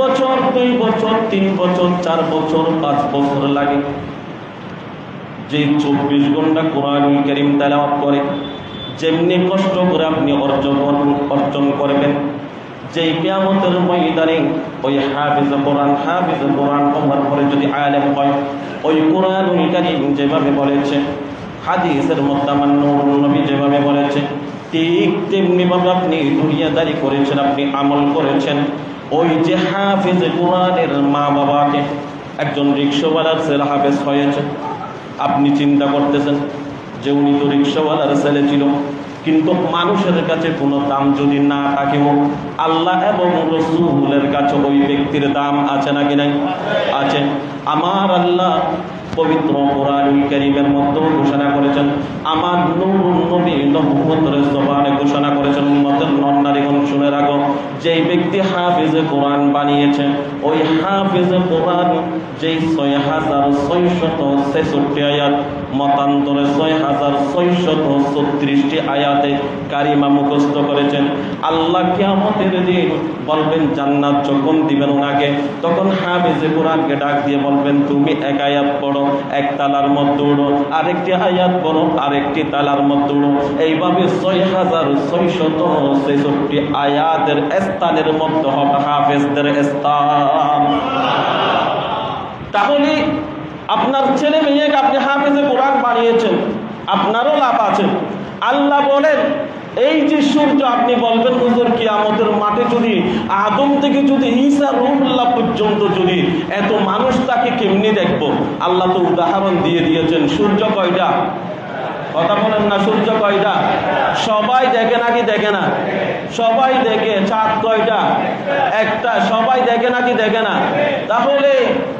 বছর, দুই বছর, তিন বছর, চার বছর, পাঁচ বছর লাগে। যে চব্বিশ ঘণ্টা কোরআন করিম তেলাওয়াত করে, যেমনি কষ্ট করে আপনি অর্জন অর্জন করবেন, যেই কেয়ামতের ময়দানে ওই হাফিজ কোরআন হাফিজ কোরআন হওয়ার পরে যদি আলেম হয়, ওই কোরআন কারিম যেভাবে বলেছে, হাদিসের নূর নবী যেভাবে বলেছে, ঠিক তেমনিভাবে আপনি দুনিয়াদারি করেছেন, আপনি আমল করেছেন ওই যে হাফিজ কোরআনের মা বাবাকে একজন রিক্সাওয়ালার ছেলে হাফেজ হয়েছে। আপনি চিন্তা করতেছেন যে উনি তো রিক্সাওয়ালার ছেলে ছিল, কিন্তু মানুষের কাছে কোনো দাম যদি না থাকেও আল্লাহ এবং রসুলের কাছে ওই ব্যক্তির দাম আছে নাকি নাই? আছে। আমার আল্লাহ পবিত্র কোরআনুল কারীমের মধ্যে ঘোষণা করেছেন, আমার নূর নবী ঘোষণা করেছেন, উম্মতের নন্নারীগণ শুনে রাখো। যেই ব্যক্তি হাফিজ কোরআন বানিয়েছে ওই হাফিজ কোরআন যেই ছয় হাজার ছয়শত ছেষট্টি আয়াত মতান্তরে ছয় হাজার ছয়শত ছত্রিশটি আয়াতে কারিমা মুখস্থ করেছেন। আল্লাহ কিয়ামতের দিন বলবেন, জান্নাত যখন দিবেন ওনাকে, তখন হাফিজে কোরআনকে ডাক দিয়ে বলবেন, তুমি এক আয়াত পড়ো, এক তালার মধ্যে উড়ো, আরেকটি আয়াত পড়ো, আরেকটি তালার মধ্যে উড়ো। এইভাবে ছয় হাজার ছয়শত ছেষট্টি আয়াতের স্থানের মধ্যে হবে হাফেজদের স্থান। তাহলে আপনার ছেলে মেয়েকে আপনি হাফেজে কোরআন বানিয়েছেন আপনারও লাভ আছে। আল্লাহ বলেন, এই যে সূর্য আপনি বলবেন হুজুর কি আমাদের মাঠে যদি, আদম থেকে যদি ঈসা রুহুল্লাহ পর্যন্ত যদি, এত মানুষ তাকে কেমনি দেখব? আল্লাহ তো উদাহরণ দিয়ে দিয়েছেন, সূর্য কয়টা? কথা বলেন না, সূর্য কয়টা? সবাই দেখে নাকি দেখে না? সবাই দেখে, চাঁদ কয়টা? একটা, সবাই দেখে নাকি দেখে না? তাহলে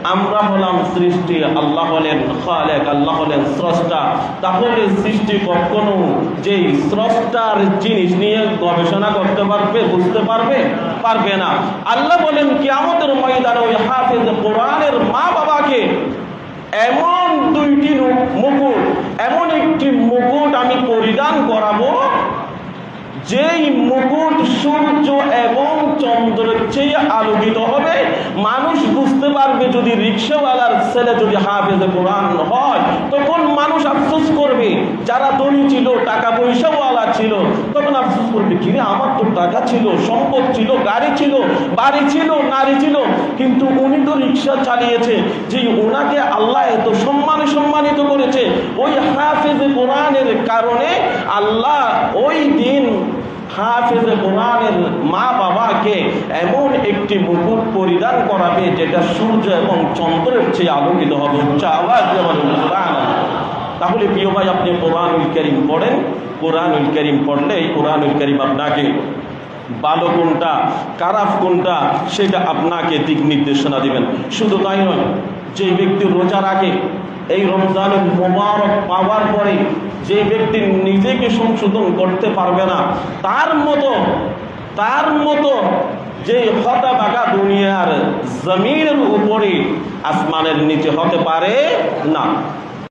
আমরা হলাম সৃষ্টি, আল্লাহ হলেন খালেক, আল্লাহ হলেন স্রষ্টা। তাহলে সৃষ্টি কখনো যেই স্রষ্টার জিনিস নিয়ে গবেষণা করতে পারবে, বুঝতে পারবে? পারবে না। আল্লাহ বলেন কি আমাদের ময়দানে ওই হাফেজ কোরআনের মা বাবাকে এমন দুইটি মুকুট, এমন একটি মুকুট আমি পরিধান করাবো, যেই মুকুট সূর্য এবং চন্দ্রের চেয়ে আলোকিত হবে মানুষ বুঝতে পারবে যদি রিক্সাওয়ালার ছেলে যদি হাফেজে কোরআন হয় তখন মানুষ আফসোস করবে? যারা ধনী ছিল, টাকা পয়সাওয়ালা ছিল, তখন আফসোস করবে কিরে আমার তো টাকা ছিল, সম্পদ ছিল, গাড়ি ছিল, বাড়ি ছিল, নারী ছিল। কিন্তু উনি তো রিক্সা চালিয়েছে যে ওনাকে আল্লাহ এত সম্মানে সম্মানিত করেছে, ওই হাফেজে কোরআনের কারণে আল্লাহ ওই দিন হাফেজে কোরআনের মা বাবাকে এমন একটি মুকুট পরিধান করাবে যেটা সূর্য এবং চন্দ্রের চেয়ে আলোকিত হবে। উচ্চ আওয়াজ তাহলে প্রিয় ভাই, আপনি কোরআনুল করিম পড়েন। কোরআনুল করিম পড়লেই কোরআনুল করিম আপনাকে ভালো কোনটা খারাপ কোনটা, সেটা আপনাকে দিক নির্দেশনা দিবেন। শুধু তাই নয় যে ব্যক্তি রোজা রাখে এই রমজানের মোবারক পাওয়ার পরে যে ব্যক্তি নিজেকে সংশোধন করতে পারবে না, তার মতো তার মতো যে হতা বাঁকা দুনিয়ার জমিনের উপরে আসমানের নিচে হতে পারে না।